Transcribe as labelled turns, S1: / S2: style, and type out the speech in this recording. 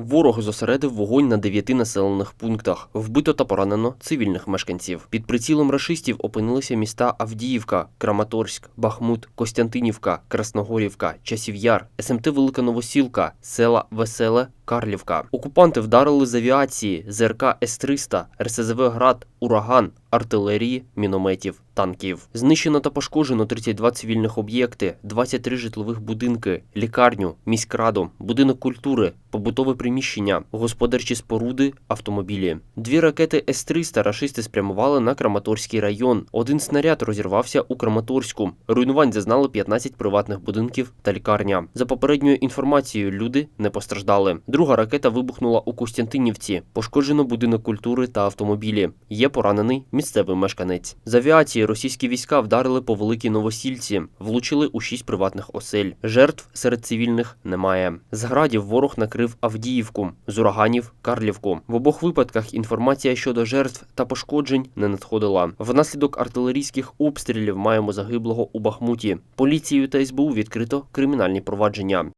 S1: Ворог зосередив вогонь на дев'яти населених пунктах. Вбито та поранено цивільних мешканців. Під прицілом рашистів опинилися міста Авдіївка, Краматорськ, Бахмут, Костянтинівка, Красногорівка, Часів'яр, СМТ Велика Новосілка, села Веселе, Карлівка. Окупанти вдарили з авіації, ЗРК С-300, РСЗВ Град, Ураган, артилерії, мінометів, танків. Знищено та пошкоджено 32 цивільних об'єкти, 23 житлових будинки, лікарню, міськраду, будинок культури, побутове приміщення, господарчі споруди, автомобілі. Дві ракети С-300 рашисти спрямували на Краматорський район. Один снаряд розірвався у Краматорську. Руйнувань зазнали 15 приватних будинків та лікарня. За попередньою інформацією, люди не постраждали. Друга ракета вибухнула у Костянтинівці. Пошкоджено будинок культури та автомобілі. Є поранений місцевий мешканець. З авіації російські війська вдарили по великій новосільці, влучили у шість приватних осель. Жертв серед цивільних немає. З градів ворог накрив Авдіївку, з ураганів Карлівку. В обох випадках інформація щодо жертв та пошкоджень не надходила. Внаслідок артилерійських обстрілів маємо загиблого у Бахмуті. Поліцією та СБУ відкрито кримінальні провадження.